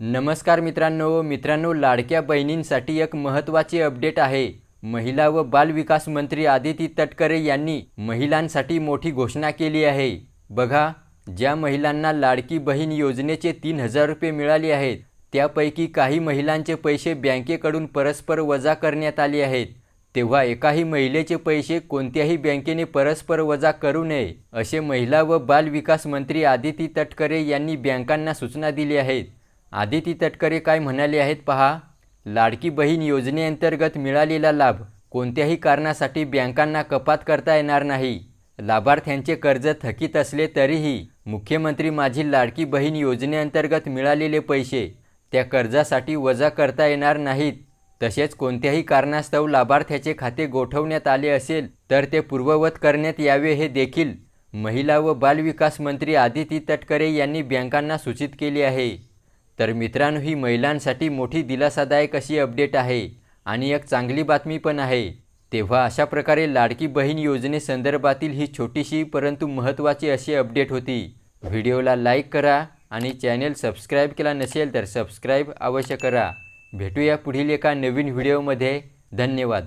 नमस्कार मित्रांनो मित्रांनो लाडक्या बहिणींसाठी एक महत्त्वाचे अपडेट आहे. महिला व बालविकास मंत्री आदिती तटकरे यांनी महिलांसाठी मोठी घोषणा केली आहे. बघा ज्या महिलांना लाडकी बहीण योजनेचे तीन हजार रुपये मिळाले आहेत त्यापैकी काही महिलांचे पैसे बँकेकडून परस्पर वजा करण्यात आले आहेत. तेव्हा एकाही महिलेचे पैसे कोणत्याही बँकेने परस्पर वजा करू नये असे महिला व बाल विकास मंत्री आदिती तटकरे यांनी बँकांना सूचना दिली आहेत. आदिती तटकरे काय म्हणाले आहेत पहा लाडकी बहीण योजनेअंतर्गत मिळालेला लाभ कोणत्याही कारणासाठी बँकांना कपात करता येणार नाही. लाभार्थ्यांचे कर्ज थकीत असले तरीही मुख्यमंत्री माझी लाडकी बहीण योजनेअंतर्गत मिळालेले पैसे त्या कर्जासाठी वजा करता येणार नाहीत. तसेच कोणत्याही कारणास्तव लाभार्थ्याचे खाते गोठवण्यात आले असेल तर ते पूर्ववत करण्यात यावे हे देखील महिला व बालविकास मंत्री आदिती तटकरे यांनी बँकांना सूचित केले आहे. तर मित्रांनो ही महिलांसाठी मोठी दिलासादायक अशी अपडेट आहे. आणि एक चांगली बातमी पण आहे. तेव्हा अशा प्रकारे लाडकी बहीण योजनेसंदर्भातील ही छोटीशी परंतु महत्त्वाची अशी अपडेट होती. व्हिडिओला लाईक करा आणि चॅनेल सबस्क्राईब केला नसेल तर सबस्क्राईब अवश्य करा. भेटूया पुढील एका नवीन व्हिडिओमध्ये. धन्यवाद.